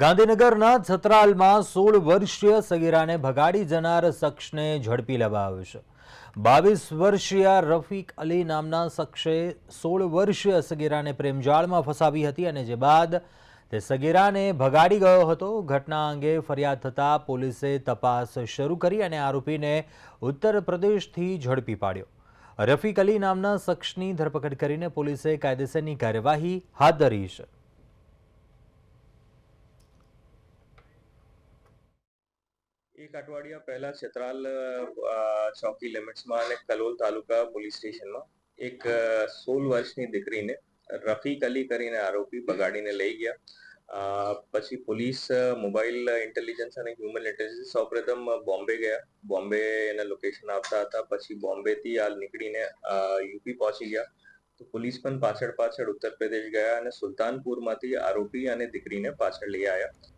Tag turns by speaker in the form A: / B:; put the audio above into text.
A: ગાંધીનગરના છત્રાલમાં સોળ વર્ષીય સગીરાને ભગાડી જનાર શખ્સને ઝડપી લેવાયો છે. બાવીસ વર્ષીય રફીક અલી નામના શખ્સે સોળ વર્ષીય સગીરાને પ્રેમજાળમાં ફસાવી હતી અને જે બાદ તે સગીરાને ભગાડી ગયો હતો, ઘટના અંગે ફરિયાદ થતાં પોલીસે તપાસ શરૂ કરી અને આરોપીને ઉત્તર પ્રદેશથી ઝડપી પાડ્યો. રફીક અલી નામના શખ્સની ધરપકડ કરીને પોલીસે કાયદેસરની કાર્યવાહી હાથ ધરી છે.
B: એક અઠવાડિયા પહેલા છેતરાલ ચોકી લિમિટ્સમાં અને કલોલ તાલુકા પોલીસ સ્ટેશનમાં એક સોળ વર્ષની દીકરીને રફીક અલી કરીને આરોપી બગાડીને લઈ ગયા. પછી પોલીસ મોબાઈલ ઇન્ટેલિજન્સ અને હ્યુમન ઇન્ટેલિજન્સ સૌપ્રથમ બોમ્બે ગયા. બોમ્બે એના લોકેશન આપતા હતા. પછી બોમ્બેથી આ નીકળીને યુપી પહોંચી ગયા. તો પોલીસ પણ પાછળ પાછળ ઉત્તર પ્રદેશ ગયા અને સુલતાનપુરમાંથી આરોપી અને દીકરીને પાછળ લઈ આવ્યા